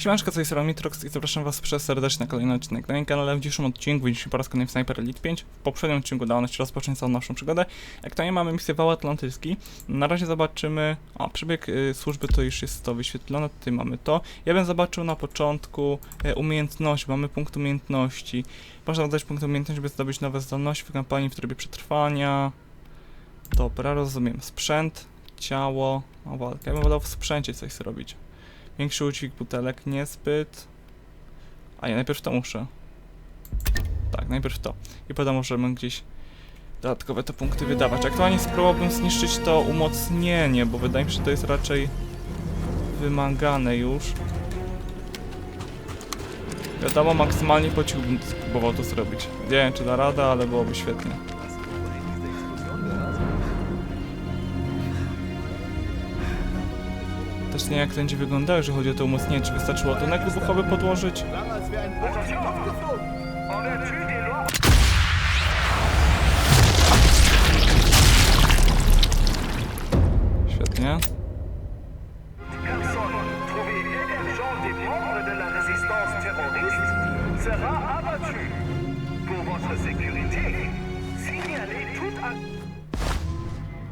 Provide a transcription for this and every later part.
Siemanczko, co jest Mitrox i zapraszam was przez serdecznie na kolejny odcinek na moim kanale. W dzisiejszym odcinku widzieliśmy po raz kolejny Sniper Elite 5. W poprzednim odcinku udało nam się rozpocząć całą naszą przygodę. Jak to nie mamy misję wał atlantycki. Na razie zobaczymy... O, przebieg y, służby to już jest to wyświetlone, tutaj mamy to. Ja bym zobaczył na początku y, umiejętności, mamy punkt umiejętności. Można dodać punkt umiejętności, by zdobyć nowe zdolności w kampanii w trybie przetrwania. Dobra, rozumiem. Sprzęt, ciało, o walkę. Ja bym wolał w sprzęcie coś zrobić. Większy udźwig butelek niezbyt. A ja najpierw to muszę. Tak, najpierw to. I potem możemy gdzieś dodatkowe te punkty wydawać. Aktualnie spróbowałbym zniszczyć to umocnienie, bo wydaje mi się, że to jest raczej wymagane już. Wiadomo, maksymalnie pociąg bym spróbował to zrobić. Nie wiem, czy da rada, ale byłoby świetnie. Też nie wiem, jak będzie wyglądało, jeżeli chodzi o to umocnienie. Czy wystarczyło tunek wybuchowy podłożyć? Świetnie.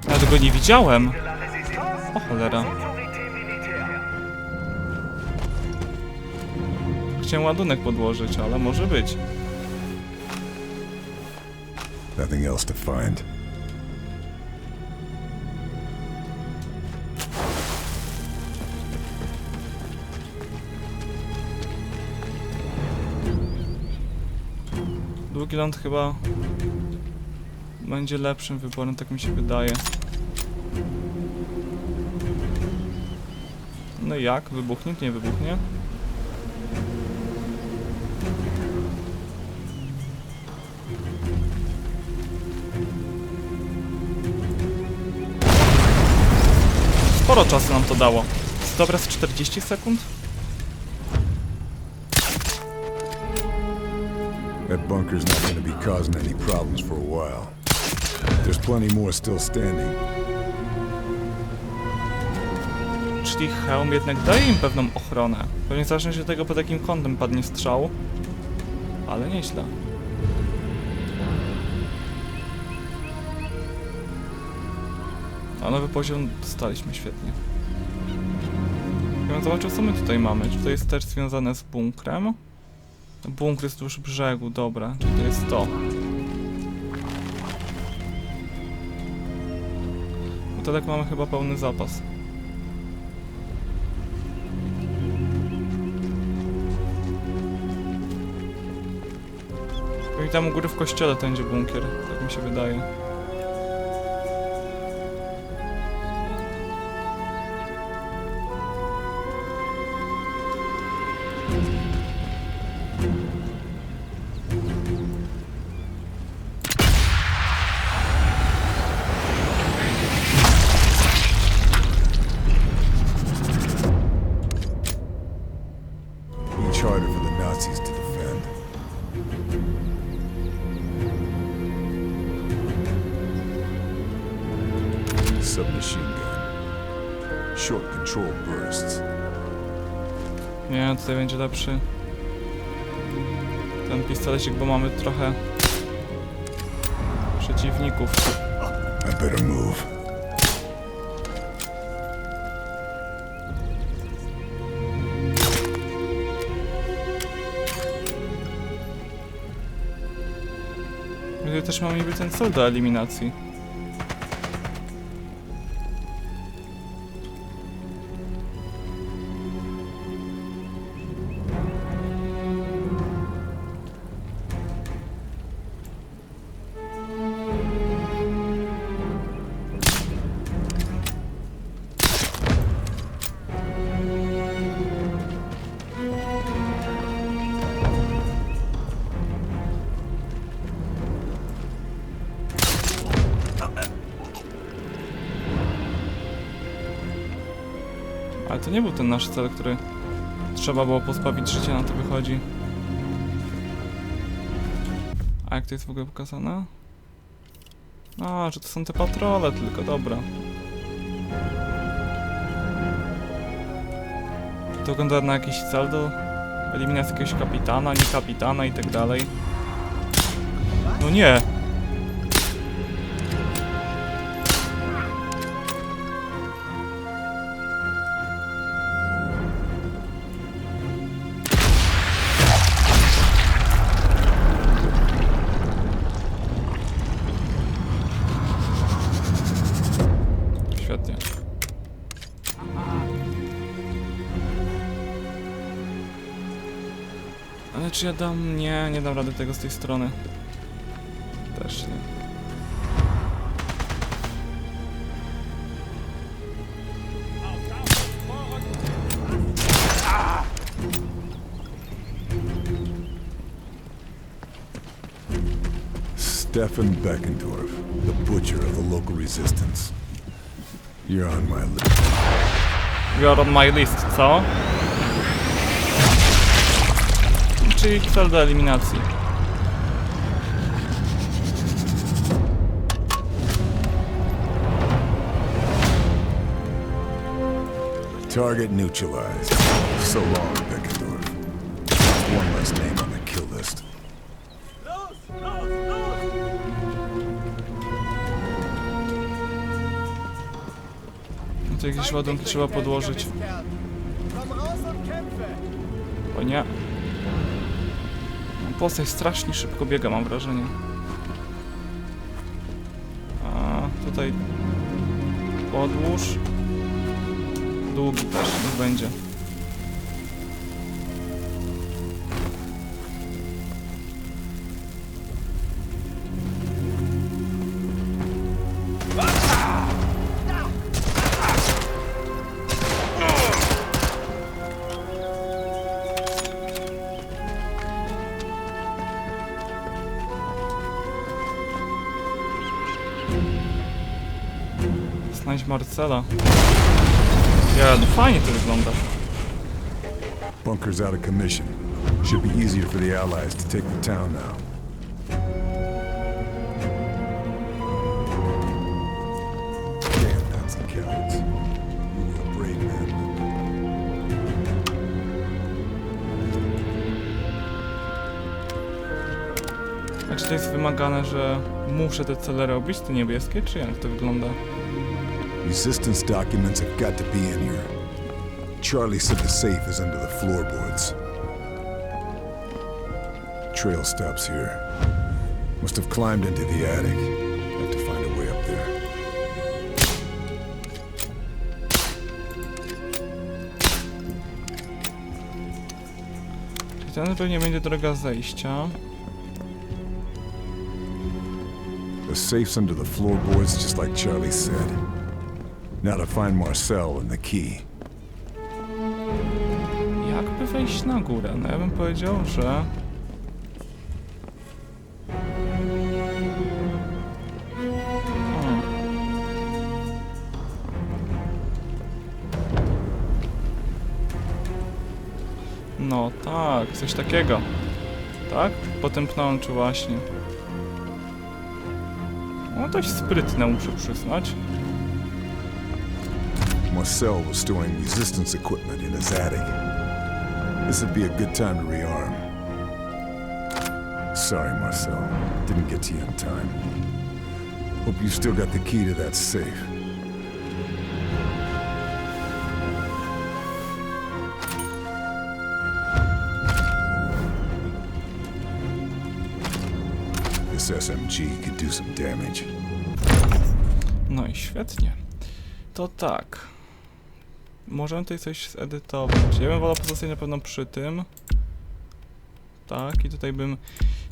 Ja tego nie widziałem. O cholera. Chciałem ładunek podłożyć, ale może być. Nothing else to find. Długi ląd chyba będzie lepszym wyborem, tak mi się wydaje. No i jak? Wybuchnie? Nie wybuchnie? Sporo czasu nam to dało. Dobra, z 40 sekund? That bunker's not going to be causing any problems for a while. There's plenty more still standing. Czyli hełm jednak daje im pewną ochronę. Pewnie zależności od tego, pod jakim kątem padnie strzał. Ale nieźle. A nowy poziom dostaliśmy świetnie. Ja bym zobaczył, co my tutaj mamy. Czy to jest też związane z bunkrem? Bunkr jest wzdłuż brzegu, dobra. Czy to jest to? Butelek mamy chyba pełny zapas. I tam u góry w kościele to będzie bunkier, tak mi się wydaje. Tutaj będzie lepszy. Ten pistolecik, bo mamy trochę przeciwników. I better move. Tutaj też mamy niby ten cel do eliminacji. Ale to nie był ten nasz cel, który trzeba było pozbawić życia, na to wychodzi. A jak to jest w ogóle pokazane? A, że to są te patrole tylko, dobra. to wygląda na jakiś cel do eliminacji jakiegoś kapitana, nie kapitana i tak dalej. No nie! Czy ja dam... Nie, nie dam rady tego z tej strony. Też nie. Stefan Beckendorf, the butcher of the local resistance. You're on my list. You're on my list, co? Czyli cel do eliminacji. Target neutralized. So long, Beckendorf. One less name on the kill list. No to jakieś ładunki trzeba podłożyć. O nie. Postać strasznie szybko biega, mam wrażenie. A tutaj podłóż. Długi też niech będzie. Znajdź Marcela. Ja, no fajnie to wygląda. Bunker's out of commission. Should be easier for the Allies to take the town now. Damn Nazi cowards. You were a brave man. A czy to jest wymagane, że muszę te cele robić, te niebieskie, czy jak to wygląda? Resistance documents have got to be in here. Charlie said the safe is under the floorboards. Trail stops here. Must have climbed into the attic. Have to find a way up there. Ten pewnie będzie droga zejścia. The safe's under the floorboards, just like Charlie said. Now to find Marcel and the key. Jakby wejść na górę? No ja bym powiedział, że... No tak, coś takiego. Tak? Po tym pnączu właśnie. No dość sprytne muszę przyznać. Marcel was storing resistance equipment in his attic. This would be a good time to rearm. Sorry, Marcel. Didn't get to you in time. Hope you still got the key to that safe. This SMG could do some damage. No i świetnie. To tak. Możemy tutaj coś zedytować. Ja bym wolał pozostać na pewno przy tym. Tak, i tutaj bym...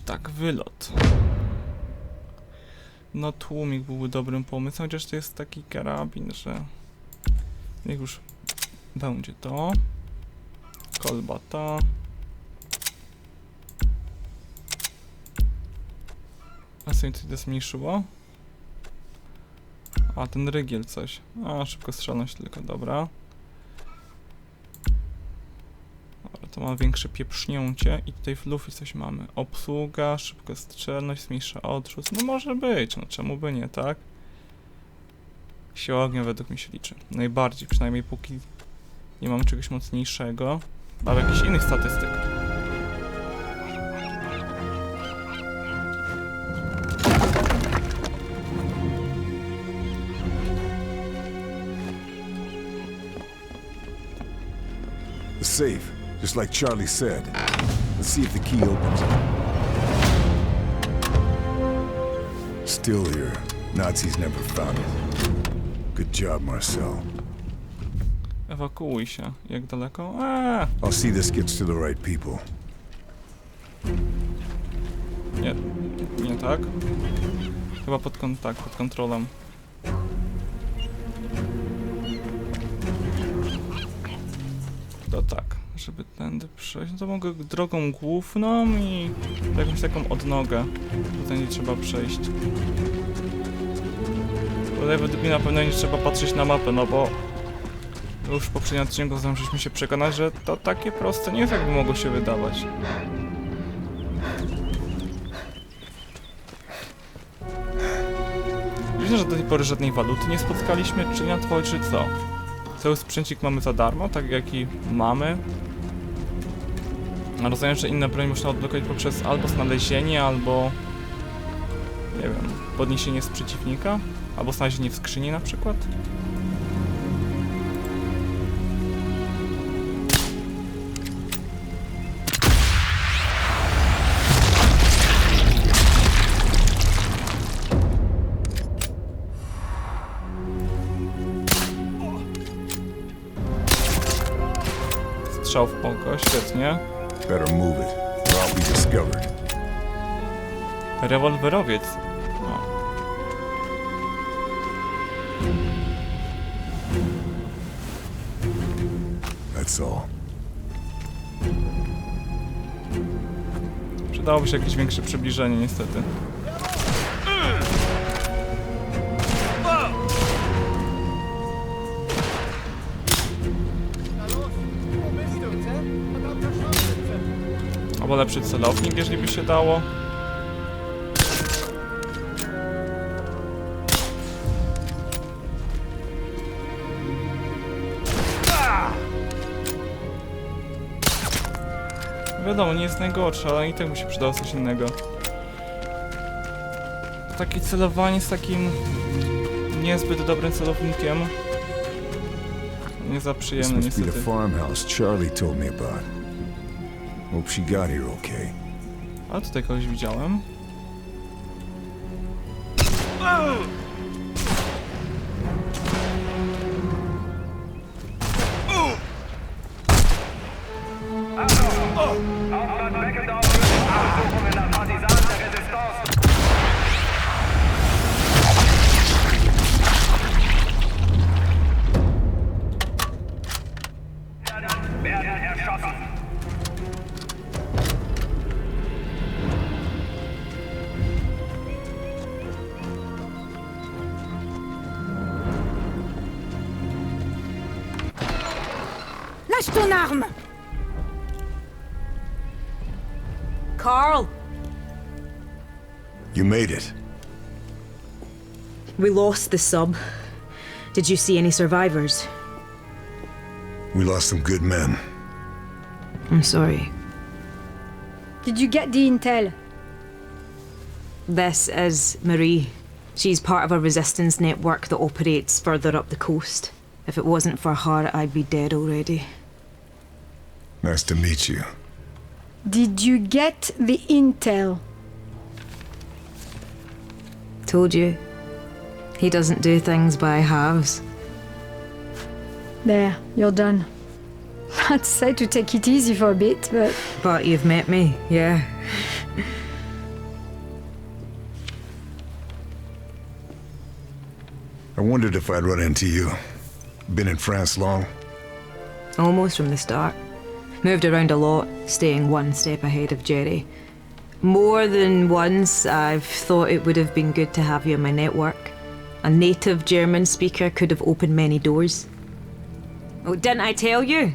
Tak, wylot. No tłumik byłby dobrym pomysłem, chociaż to jest taki karabin, że... Niech już będzie to. Kolba ta. A co mi tutaj zmniejszyło? A, ten rygiel coś. A, szybko strzelność tylko, dobra. Dobra, to ma większe pieprznięcie i tutaj w lufie coś mamy. Obsługa, szybkostrzelność, zmniejsza odrzut. No może być, no czemu by nie, tak? Siła ognia według mnie się liczy. Najbardziej, przynajmniej póki Nie mamy czegoś mocniejszego. Mamy jakichś innych statystyk. Just like Charlie said. Let's see if the key opens. Still here. Nazis never found it. Good job, Marcel. Ewakuuj się. Jak daleko? Eee, I'll see this gets to the right people. nie. Nie tak? Chyba pod, kon tak, pod kontrolą. To tak, żeby tędy przejść, no to mogę drogą główną i jakąś taką odnogę. Tutaj nie trzeba przejść. Tutaj według mnie na pewno nie trzeba patrzeć na mapę, no bo już w poprzednim odcinku zdążyliśmy się przekonać, że to takie proste nie jest jakby mogło się wydawać. Widzę, że do tej pory żadnej waluty nie spotkaliśmy, czy na twoj, czy co? Cały sprzęcik mamy za darmo, tak jaki mamy. Rozumiem, że inne broń można odblokować poprzez albo znalezienie, albo... Nie wiem, podniesienie z przeciwnika? Albo znalezienie w skrzyni na przykład? Strzał w oko, świetnie. Better move it, or I'll be discovered. Rewolwerowiec. O. That's all. Przydałoby się jakieś większe przybliżenie, niestety. Albo lepszy celownik, jeżeli by się dało. Wiadomo, nie jest najgorsze, ale i tak by się przydało coś innego. Takie celowanie z takim niezbyt dobrym celownikiem. Nie za przyjemne niestety. Hope she got here okay. Ale tutaj kogoś widziałem. You made it. we lost the sub. Did you see any survivors? We lost some good men. I'm sorry. Did you get the intel This is Marie. She's part of a resistance network that operates further up the coast. If it wasn't for her, I'd be dead already. Nice to meet you. Did you get the intel? Told you. He doesn't do things by halves. There, you're done. I'd say to take it easy for a bit, but But you've met me, yeah. I wondered if I'd run into you. Been in France long? Almost from the start. Moved around a lot, staying one step ahead of Jerry. More than once, I've thought it would have been good to have you in my network. A native German speaker could have opened many doors. Oh, didn't I tell you?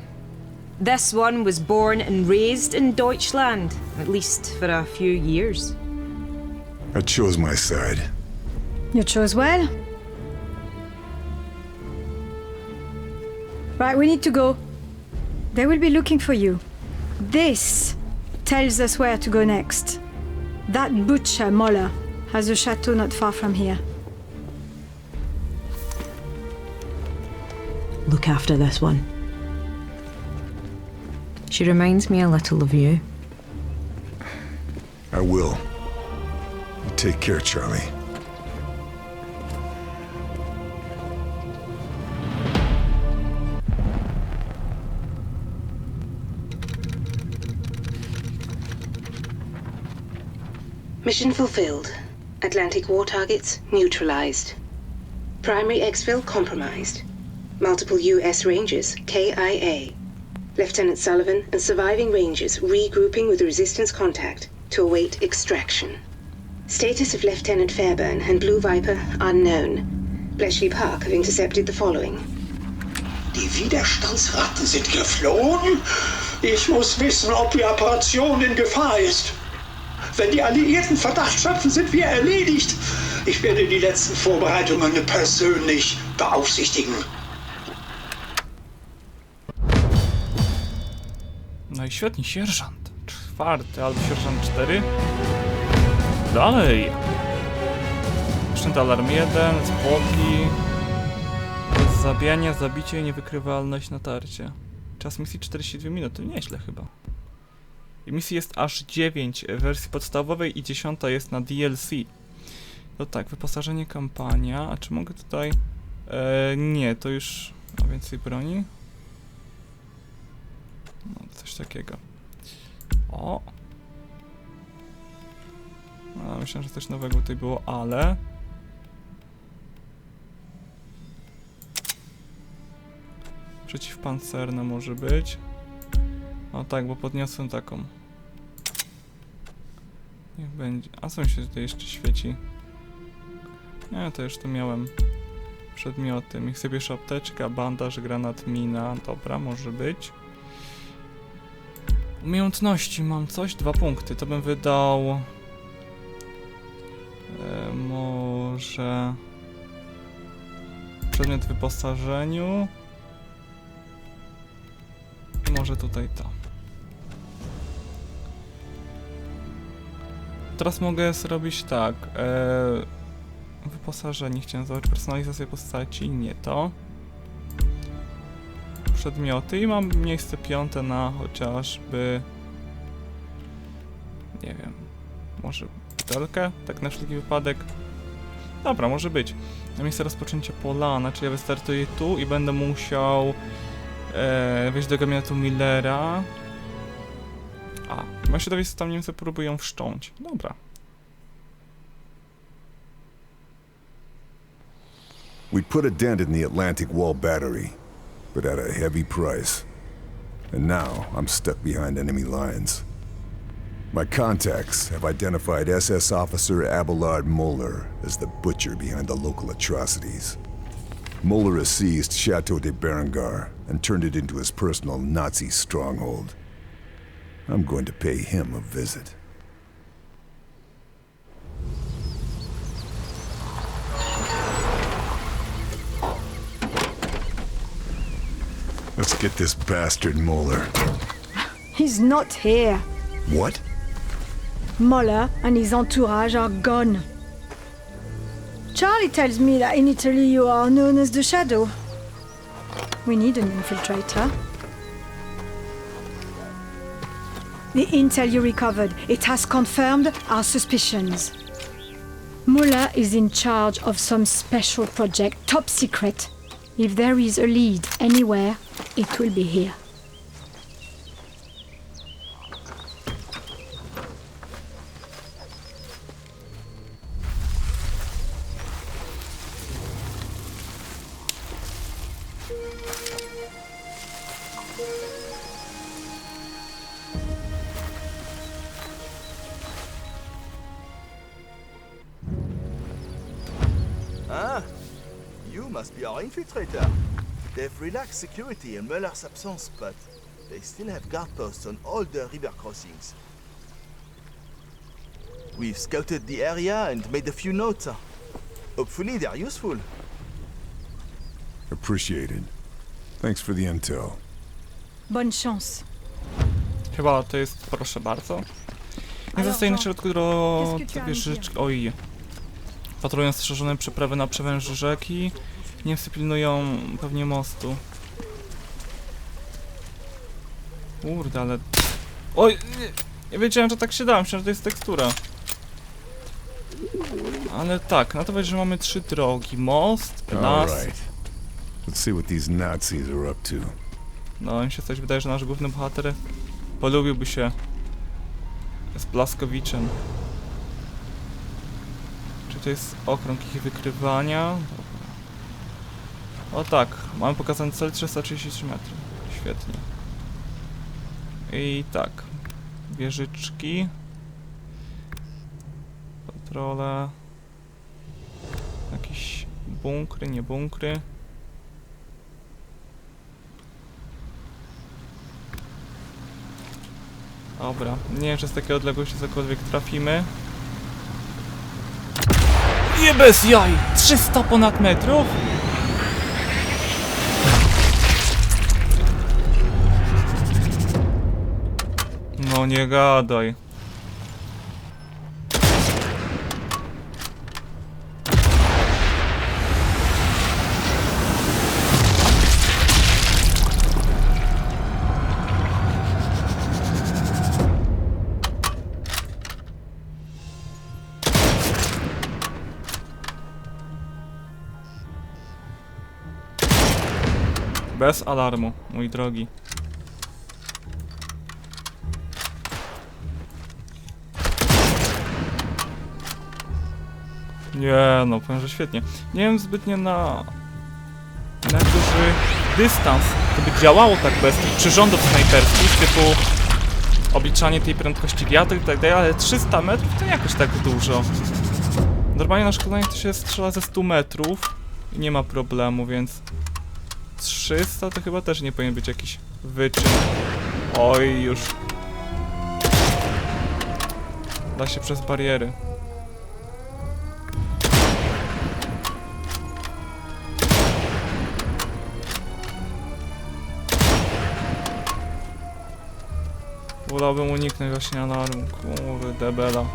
This one was born and raised in Deutschland, at least for a few years. I chose my side. you chose well. Right, we need to go. They will be looking for you. This tells us where to go next. That butcher, Moller, has a chateau not far from here. Look after this one. She reminds me a little of you. I will. Take care, Charlie. Mission fulfilled. Atlantic war targets neutralized. Primary exfil compromised. Multiple U.S. Rangers, KIA. Lieutenant Sullivan and surviving Rangers regrouping with resistance contact to await extraction. Status of Lieutenant Fairburn and Blue Viper unknown. Bletchley Park have intercepted the following. Die Widerstandsratten sind geflohen? Ich muss wissen, ob die Operation in Gefahr ist. Wenn die Alliierten Verdacht schöpfen, sind wir erledigt. Ich werde die letzten Vorbereitungen persönlich beaufsichtigen. No i świetnie, sierżant. Czwarty albo sierżant cztery. Dalej! Sprzęt alarm 1, zwłoki. Zabijanie, zabicie i niewykrywalność natarcie. Czas misji 42 minuty, nieźle chyba. Misji jest aż 9 w wersji podstawowej i 10 jest na DLC. No tak, wyposażenie kampania. A czy mogę tutaj. E, nie, to już. Ma więcej broni. No, coś takiego. O! No, myślałem, że coś nowego tutaj było, ale... Przeciwpancerna może być. O tak, bo podniosłem taką. Niech będzie. A co mi się tutaj jeszcze świeci? Nie, to już tu miałem przedmioty. Niech sobie bierze apteczka, bandaż, granat, mina. Dobra, może być. Umiejętności mam coś? Dwa punkty. To bym wydał. E, może. Przedmiot wyposażeniu. Może tutaj to. Teraz mogę zrobić tak. E, wyposażenie chciałem zobaczyć. Personalizację postaci. Nie to przedmioty i mam miejsce piąte na chociażby nie wiem, może butelkę, tak na wszelki wypadek. Dobra, może być. Na miejsce rozpoczęcia polana, czyli ja wystartuję tu i będę musiał e, wejść do gabinetu Millera. A, tam Niemcy próbują wszcząć. Dobra. We put a dent in the Atlantic Wall battery, but at a heavy price. And now I'm stuck behind enemy lines. My contacts have identified SS officer Abelard Moeller as the butcher behind the local atrocities. Moeller has seized Chateau de Berengar and turned it into his personal Nazi stronghold. I'm going to pay him a visit. Let's get this bastard Moeller. He's not here. What? Moller and his entourage are gone. Charlie tells me that in Italy you are known as the Shadow. We need an infiltrator. The intel you recovered, it has confirmed our suspicions. Muller is in charge of some special project, top secret. If there is a lead anywhere, it will be here. Infiltrator. They've relaxed security in Muller's absence, but they still have guard posts on all the river crossings. We've scouted the area and made a few notes. Hopefully they're useful. Appreciated. Thanks for the intel. Bonne chance. Chyba to jest proszę bardzo. Nie zostaje na środku wieżyczki. Oj. Patrują strzeżone przeprawy na przewęży rzeki. Niemcy pilnują pewnie mostu. Kurde, ale... Oj! Nie, nie wiedziałem, że tak się da. Myślałem, że to jest tekstura. Ale tak, na to będzie, że mamy trzy drogi. Most, las... Let's see what these Nazis are up to. No, mi się coś wydaje, że nasz główny bohater polubiłby się z Blaskowiczem. Czy to jest okrąg ich wykrywania? O tak, mamy pokazany cel 333 metry. Świetnie. I tak, wieżyczki. Patrole. Jakieś bunkry, nie bunkry. Dobra, nie wiem, czy z takiej odległości cokolwiek trafimy. Nie bez jaj! 300 ponad metrów? No nie gadaj. Bez alarmu, mój drogi. Nie, no powiem, że świetnie. Nie wiem zbytnio na... na duży dystans, to by działało tak bez tych przyrządów snajperskich, typu obliczanie tej prędkości wiatru i tak dalej, ale 300 metrów to jakoś tak dużo. Normalnie na szkoleniu to się strzela ze 100 metrów i nie ma problemu, więc 300 to chyba też nie powinien być jakiś wyczyn. Oj, już. Da się przez bariery. Wolałbym uniknąć właśnie alarmu. Kurde, bela.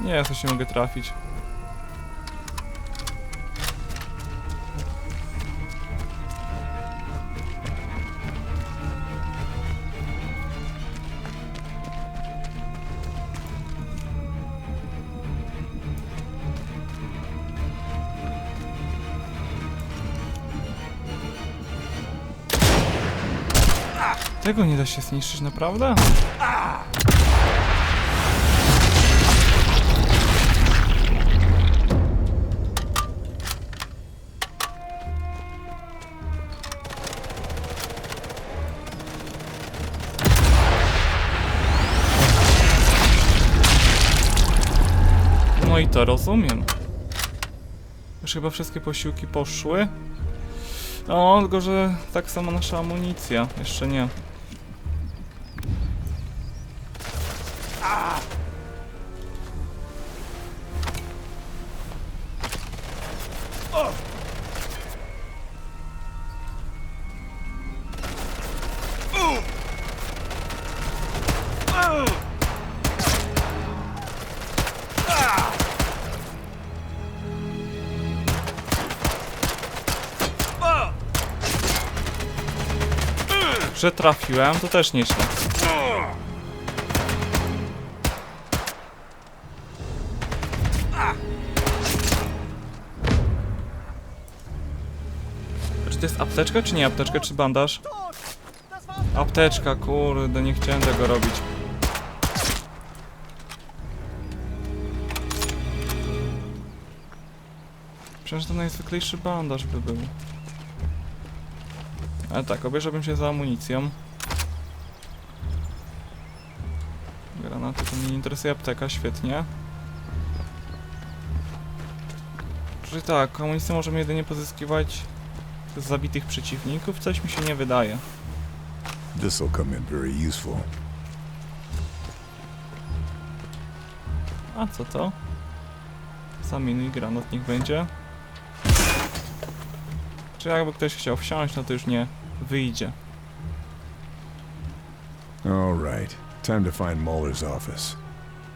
Nie, coś nie mogę trafić. Tego nie da się zniszczyć, naprawdę? No i to rozumiem. Już chyba wszystkie posiłki poszły. O, tylko że tak samo nasza amunicja. Jeszcze nie. Że trafiłem, to też nieźle. Czy to jest apteczka, czy nie apteczka, czy bandaż? Apteczka, kurde, nie chciałem tego robić. Przecież to najzwyklejszy bandaż by był. Ale tak, obejrzałbym się za amunicją. Granaty to mnie nie interesuje, apteka, świetnie. Czyli tak, amunicję możemy jedynie pozyskiwać z zabitych przeciwników, coś mi się nie wydaje. This'll come in very useful. A co to? Zamienny granat niech będzie. Czy jakby ktoś chciał wsiąść, no to już nie wyjdzie. All right, time to find Muller's office.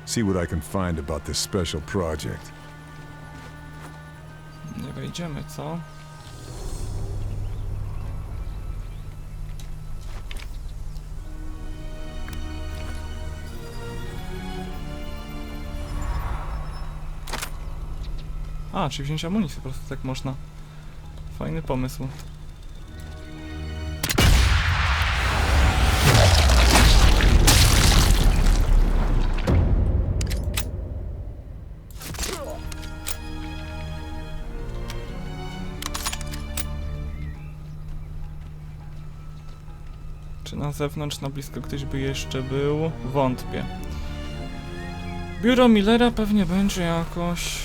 See what I can find about this special project. Nie wejdziemy, co? A, czy wziąć amunicję po prostu tak można. Fajny pomysł. Czy na zewnątrz, na blisko ktoś by jeszcze był? Wątpię. Biuro Millera pewnie będzie jakoś...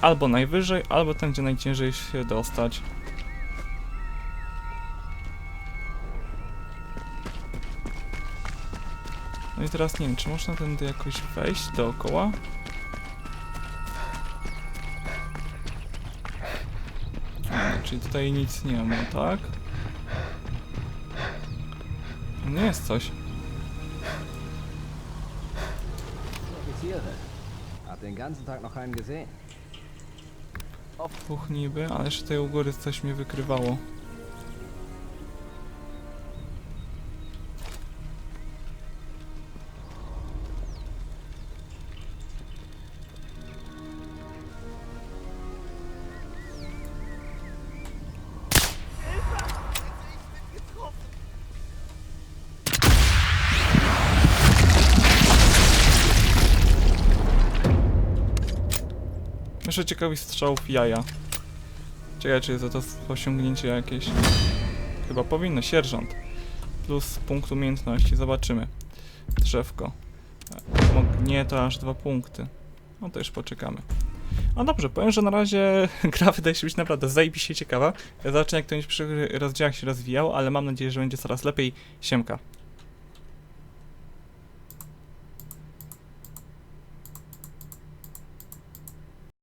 Albo najwyżej, albo tam, gdzie najciężej się dostać. No i teraz nie wiem, czy można tędy jakoś wejść dookoła? Czyli tutaj nic nie ma, tak? Nie jest coś. Offiziere. Hab den ganzen Tag noch keinen gesehen. Puch niby, ale jeszcze tutaj u góry coś mnie wykrywało. Jeszcze ciekawy strzałów jaja. Ciekawe, czy jest za to osiągnięcie jakieś. Chyba powinno, sierżant. Plus punkt umiejętności, zobaczymy. Drzewko. Mog- Nie, to aż dwa punkty. No to już poczekamy. No dobrze, powiem, że na razie gra wydaje się być naprawdę zajebiście ciekawa. Zobaczę jak to będzie przy rozdziałach się rozwijał, ale mam nadzieję, że będzie coraz lepiej. Siemka.